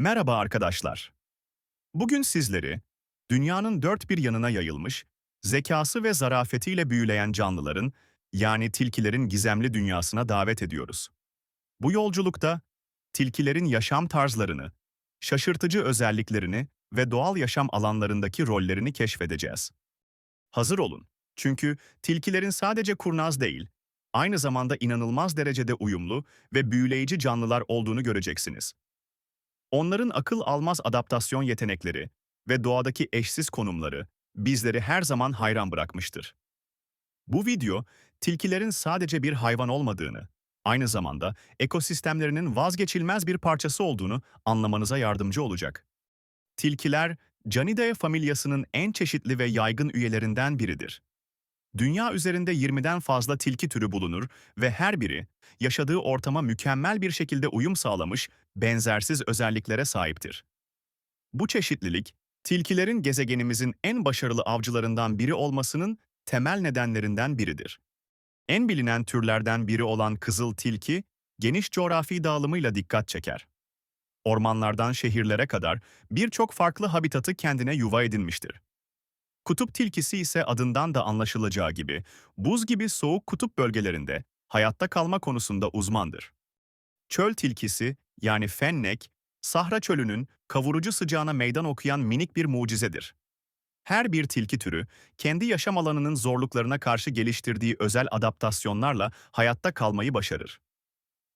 Merhaba arkadaşlar. Bugün sizleri dünyanın dört bir yanına yayılmış, zekası ve zarafetiyle büyüleyen canlıların, yani tilkilerin gizemli dünyasına davet ediyoruz. Bu yolculukta tilkilerin yaşam tarzlarını, şaşırtıcı özelliklerini ve doğal yaşam alanlarındaki rollerini keşfedeceğiz. Hazır olun. Çünkü tilkilerin sadece kurnaz değil, aynı zamanda inanılmaz derecede uyumlu ve büyüleyici canlılar olduğunu göreceksiniz. Onların akıl almaz adaptasyon yetenekleri ve doğadaki eşsiz konumları bizleri her zaman hayran bırakmıştır. Bu video, tilkilerin sadece bir hayvan olmadığını, aynı zamanda ekosistemlerinin vazgeçilmez bir parçası olduğunu anlamanıza yardımcı olacak. Tilkiler, Canidae familyasının en çeşitli ve yaygın üyelerinden biridir. Dünya üzerinde 20'den fazla tilki türü bulunur ve her biri yaşadığı ortama mükemmel bir şekilde uyum sağlamış, benzersiz özelliklere sahiptir. Bu çeşitlilik, tilkilerin gezegenimizin en başarılı avcılarından biri olmasının temel nedenlerinden biridir. En bilinen türlerden biri olan kızıl tilki, geniş coğrafi dağılımıyla dikkat çeker. Ormanlardan şehirlere kadar birçok farklı habitatı kendine yuva edinmiştir. Kutup tilkisi ise adından da anlaşılacağı gibi buz gibi soğuk kutup bölgelerinde hayatta kalma konusunda uzmandır. Çöl tilkisi yani fennek, Sahra çölünün kavurucu sıcağına meydan okuyan minik bir mucizedir. Her bir tilki türü, kendi yaşam alanının zorluklarına karşı geliştirdiği özel adaptasyonlarla hayatta kalmayı başarır.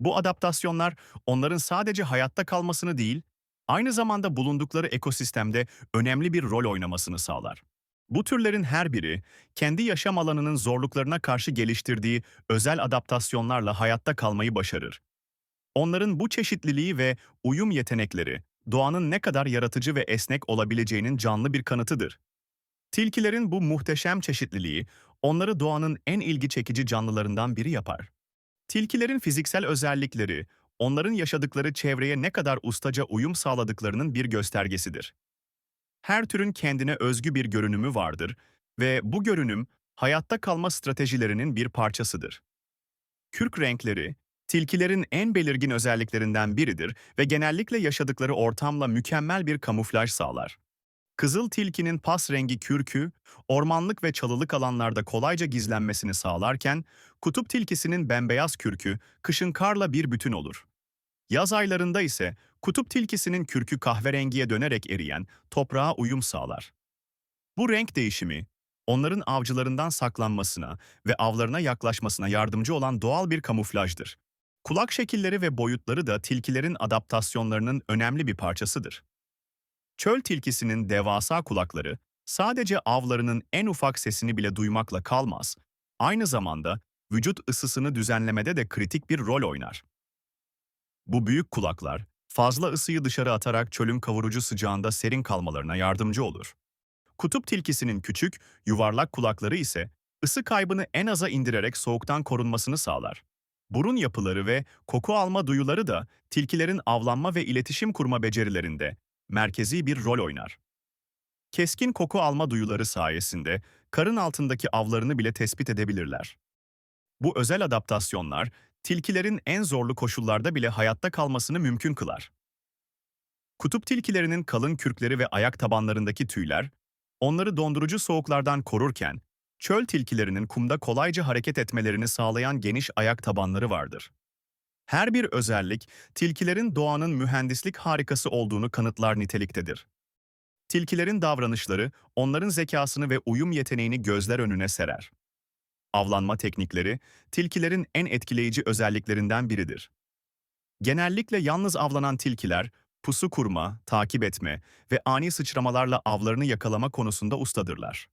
Bu adaptasyonlar onların sadece hayatta kalmasını değil, aynı zamanda bulundukları ekosistemde önemli bir rol oynamasını sağlar. Bu türlerin her biri, kendi yaşam alanının zorluklarına karşı geliştirdiği özel adaptasyonlarla hayatta kalmayı başarır. Onların bu çeşitliliği ve uyum yetenekleri, doğanın ne kadar yaratıcı ve esnek olabileceğinin canlı bir kanıtıdır. Tilkilerin bu muhteşem çeşitliliği, onları doğanın en ilgi çekici canlılarından biri yapar. Tilkilerin fiziksel özellikleri, onların yaşadıkları çevreye ne kadar ustaca uyum sağladıklarının bir göstergesidir. Her türün kendine özgü bir görünümü vardır ve bu görünüm hayatta kalma stratejilerinin bir parçasıdır. Kürk renkleri, tilkilerin en belirgin özelliklerinden biridir ve genellikle yaşadıkları ortamla mükemmel bir kamuflaj sağlar. Kızıl tilkinin pas rengi kürkü, ormanlık ve çalılık alanlarda kolayca gizlenmesini sağlarken, kutup tilkisinin bembeyaz kürkü kışın karla bir bütün olur. Yaz aylarında ise kutup tilkisinin kürkü kahverengiye dönerek eriyen toprağa uyum sağlar. Bu renk değişimi, onların avcılarından saklanmasına ve avlarına yaklaşmasına yardımcı olan doğal bir kamuflajdır. Kulak şekilleri ve boyutları da tilkilerin adaptasyonlarının önemli bir parçasıdır. Çöl tilkisinin devasa kulakları sadece avlarının en ufak sesini bile duymakla kalmaz, aynı zamanda vücut ısısını düzenlemede de kritik bir rol oynar. Bu büyük kulaklar, fazla ısıyı dışarı atarak çölün kavurucu sıcağında serin kalmalarına yardımcı olur. Kutup tilkisinin küçük, yuvarlak kulakları ise ısı kaybını en aza indirerek soğuktan korunmasını sağlar. Burun yapıları ve koku alma duyuları da tilkilerin avlanma ve iletişim kurma becerilerinde merkezi bir rol oynar. Keskin koku alma duyuları sayesinde karın altındaki avlarını bile tespit edebilirler. Bu özel adaptasyonlar tilkilerin en zorlu koşullarda bile hayatta kalmasını mümkün kılar. Kutup tilkilerinin kalın kürkleri ve ayak tabanlarındaki tüyler, onları dondurucu soğuklardan korurken, çöl tilkilerinin kumda kolayca hareket etmelerini sağlayan geniş ayak tabanları vardır. Her bir özellik, tilkilerin doğanın mühendislik harikası olduğunu kanıtlar niteliktedir. Tilkilerin davranışları, onların zekasını ve uyum yeteneğini gözler önüne serer. Avlanma teknikleri, tilkilerin en etkileyici özelliklerinden biridir. Genellikle yalnız avlanan tilkiler, pusu kurma, takip etme ve ani sıçramalarla avlarını yakalama konusunda ustadırlar.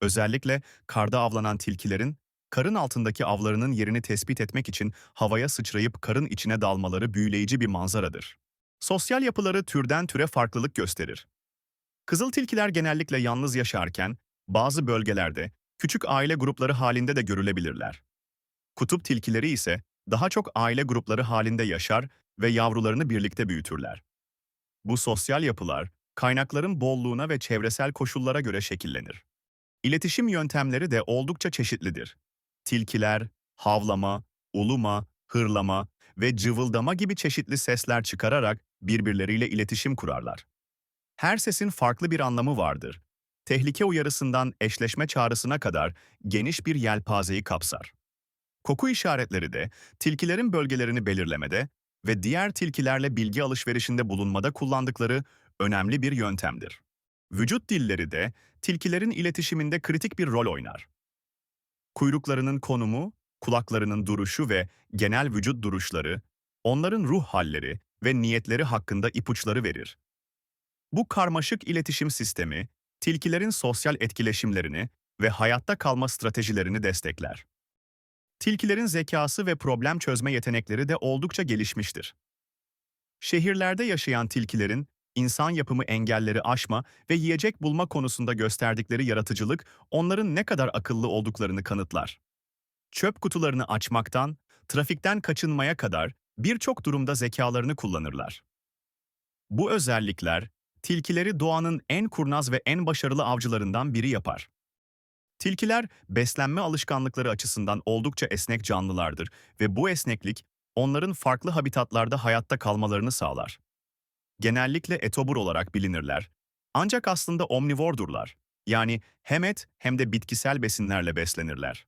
Özellikle karda avlanan tilkilerin, karın altındaki avlarının yerini tespit etmek için havaya sıçrayıp karın içine dalmaları büyüleyici bir manzaradır. Sosyal yapıları türden türe farklılık gösterir. Kızıl tilkiler genellikle yalnız yaşarken, bazı bölgelerde küçük aile grupları halinde de görülebilirler. Kutup tilkileri ise daha çok aile grupları halinde yaşar ve yavrularını birlikte büyütürler. Bu sosyal yapılar, kaynakların bolluğuna ve çevresel koşullara göre şekillenir. İletişim yöntemleri de oldukça çeşitlidir. Tilkiler, havlama, uluma, hırlama ve cıvıldama gibi çeşitli sesler çıkararak birbirleriyle iletişim kurarlar. Her sesin farklı bir anlamı vardır. Tehlike uyarısından eşleşme çağrısına kadar geniş bir yelpazeyi kapsar. Koku işaretleri de tilkilerin bölgelerini belirlemede ve diğer tilkilerle bilgi alışverişinde bulunmada kullandıkları önemli bir yöntemdir. Vücut dilleri de tilkilerin iletişiminde kritik bir rol oynar. Kuyruklarının konumu, kulaklarının duruşu ve genel vücut duruşları, onların ruh halleri ve niyetleri hakkında ipuçları verir. Bu karmaşık iletişim sistemi, tilkilerin sosyal etkileşimlerini ve hayatta kalma stratejilerini destekler. Tilkilerin zekası ve problem çözme yetenekleri de oldukça gelişmiştir. Şehirlerde yaşayan tilkilerin insan yapımı engelleri aşma ve yiyecek bulma konusunda gösterdikleri yaratıcılık onların ne kadar akıllı olduklarını kanıtlar. Çöp kutularını açmaktan, trafikten kaçınmaya kadar birçok durumda zekalarını kullanırlar. Bu özellikler, tilkileri doğanın en kurnaz ve en başarılı avcılarından biri yapar. Tilkiler, beslenme alışkanlıkları açısından oldukça esnek canlılardır ve bu esneklik, onların farklı habitatlarda hayatta kalmalarını sağlar. Genellikle etobur olarak bilinirler. Ancak aslında omnivordurlar. Yani hem et hem de bitkisel besinlerle beslenirler.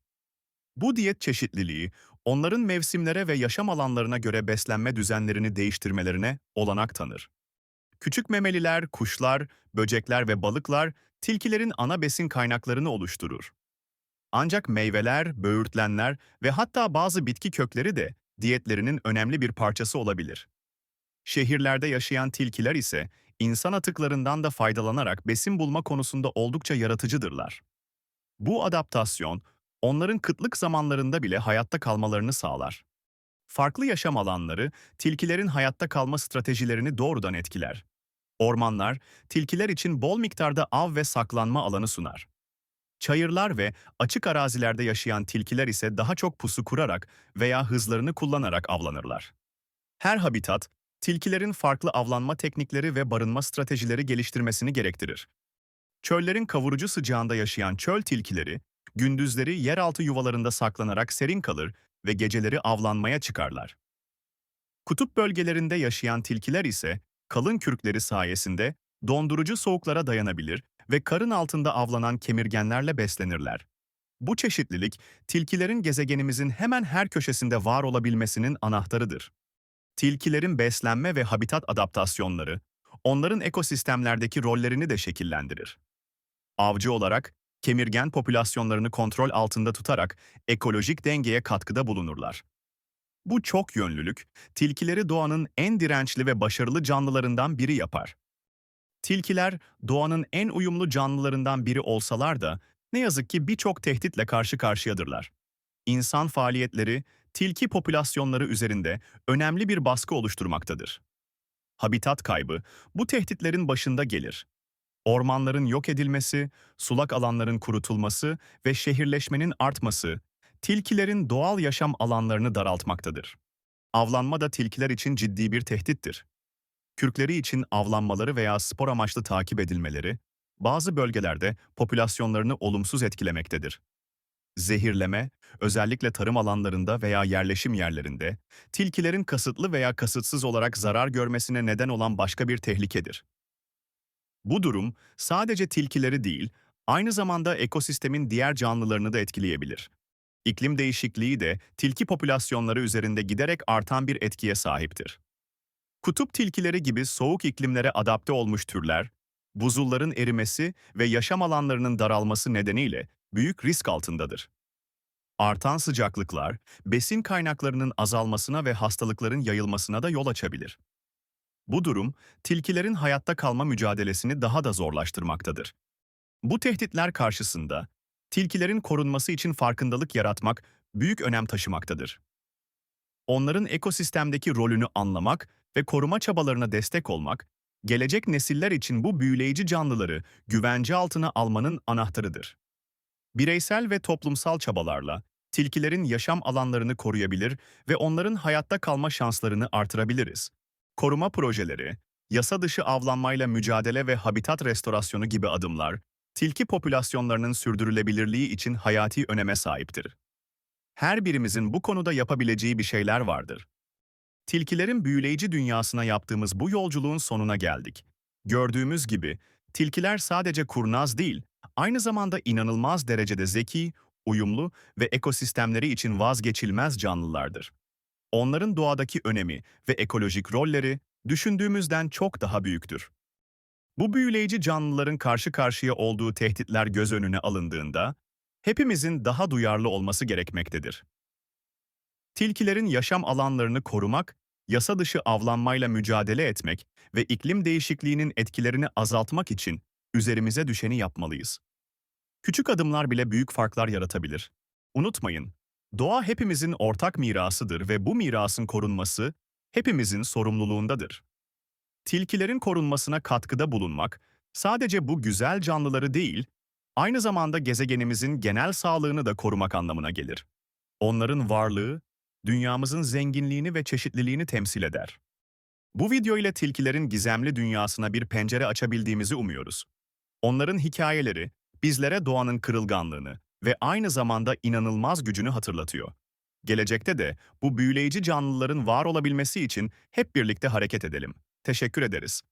Bu diyet çeşitliliği, onların mevsimlere ve yaşam alanlarına göre beslenme düzenlerini değiştirmelerine olanak tanır. Küçük memeliler, kuşlar, böcekler ve balıklar tilkilerin ana besin kaynaklarını oluşturur. Ancak meyveler, böğürtlenler ve hatta bazı bitki kökleri de diyetlerinin önemli bir parçası olabilir. Şehirlerde yaşayan tilkiler ise insan atıklarından da faydalanarak besin bulma konusunda oldukça yaratıcıdırlar. Bu adaptasyon, onların kıtlık zamanlarında bile hayatta kalmalarını sağlar. Farklı yaşam alanları, tilkilerin hayatta kalma stratejilerini doğrudan etkiler. Ormanlar, tilkiler için bol miktarda av ve saklanma alanı sunar. Çayırlar ve açık arazilerde yaşayan tilkiler ise daha çok pusu kurarak veya hızlarını kullanarak avlanırlar. Her habitat, tilkilerin farklı avlanma teknikleri ve barınma stratejileri geliştirmesini gerektirir. Çöllerin kavurucu sıcağında yaşayan çöl tilkileri, gündüzleri yeraltı yuvalarında saklanarak serin kalır ve geceleri avlanmaya çıkarlar. Kutup bölgelerinde yaşayan tilkiler ise kalın kürkleri sayesinde dondurucu soğuklara dayanabilir ve karın altında avlanan kemirgenlerle beslenirler. Bu çeşitlilik, tilkilerin gezegenimizin hemen her köşesinde var olabilmesinin anahtarıdır. Tilkilerin beslenme ve habitat adaptasyonları, onların ekosistemlerdeki rollerini de şekillendirir. Avcı olarak, kemirgen popülasyonlarını kontrol altında tutarak ekolojik dengeye katkıda bulunurlar. Bu çok yönlülük, tilkileri doğanın en dirençli ve başarılı canlılarından biri yapar. Tilkiler, doğanın en uyumlu canlılarından biri olsalar da, ne yazık ki birçok tehditle karşı karşıyadırlar. İnsan faaliyetleri, tilki popülasyonları üzerinde önemli bir baskı oluşturmaktadır. Habitat kaybı, bu tehditlerin başında gelir. Ormanların yok edilmesi, sulak alanların kurutulması ve şehirleşmenin artması, tilkilerin doğal yaşam alanlarını daraltmaktadır. Avlanma da tilkiler için ciddi bir tehdittir. Kürkleri için avlanmaları veya spor amaçlı takip edilmeleri, bazı bölgelerde popülasyonlarını olumsuz etkilemektedir. Zehirleme, özellikle tarım alanlarında veya yerleşim yerlerinde, tilkilerin kasıtlı veya kasıtsız olarak zarar görmesine neden olan başka bir tehlikedir. Bu durum sadece tilkileri değil, aynı zamanda ekosistemin diğer canlılarını da etkileyebilir. İklim değişikliği de tilki popülasyonları üzerinde giderek artan bir etkiye sahiptir. Kutup tilkileri gibi soğuk iklimlere adapte olmuş türler, buzulların erimesi ve yaşam alanlarının daralması nedeniyle büyük risk altındadır. Artan sıcaklıklar, besin kaynaklarının azalmasına ve hastalıkların yayılmasına da yol açabilir. Bu durum, tilkilerin hayatta kalma mücadelesini daha da zorlaştırmaktadır. Bu tehditler karşısında, tilkilerin korunması için farkındalık yaratmak büyük önem taşımaktadır. Onların ekosistemdeki rolünü anlamak ve koruma çabalarına destek olmak, gelecek nesiller için bu büyüleyici canlıları güvence altına almanın anahtarıdır. Bireysel ve toplumsal çabalarla tilkilerin yaşam alanlarını koruyabilir ve onların hayatta kalma şanslarını artırabiliriz. Koruma projeleri, yasa dışı avlanmayla mücadele ve habitat restorasyonu gibi adımlar, tilki popülasyonlarının sürdürülebilirliği için hayati öneme sahiptir. Her birimizin bu konuda yapabileceği bir şeyler vardır. Tilkilerin büyüleyici dünyasına yaptığımız bu yolculuğun sonuna geldik. Gördüğümüz gibi tilkiler sadece kurnaz değil, aynı zamanda inanılmaz derecede zeki, uyumlu ve ekosistemleri için vazgeçilmez canlılardır. Onların doğadaki önemi ve ekolojik rolleri düşündüğümüzden çok daha büyüktür. Bu büyüleyici canlıların karşı karşıya olduğu tehditler göz önüne alındığında, hepimizin daha duyarlı olması gerekmektedir. Tilkilerin yaşam alanlarını korumak, yasa dışı avlanmayla mücadele etmek ve iklim değişikliğinin etkilerini azaltmak için üzerimize düşeni yapmalıyız. Küçük adımlar bile büyük farklar yaratabilir. Unutmayın, doğa hepimizin ortak mirasıdır ve bu mirasın korunması hepimizin sorumluluğundadır. Tilkilerin korunmasına katkıda bulunmak, sadece bu güzel canlıları değil, aynı zamanda gezegenimizin genel sağlığını da korumak anlamına gelir. Onların varlığı, dünyamızın zenginliğini ve çeşitliliğini temsil eder. Bu video ile tilkilerin gizemli dünyasına bir pencere açabildiğimizi umuyoruz. Onların hikayeleri, bizlere doğanın kırılganlığını ve aynı zamanda inanılmaz gücünü hatırlatıyor. Gelecekte de bu büyüleyici canlıların var olabilmesi için hep birlikte hareket edelim. Teşekkür ederiz.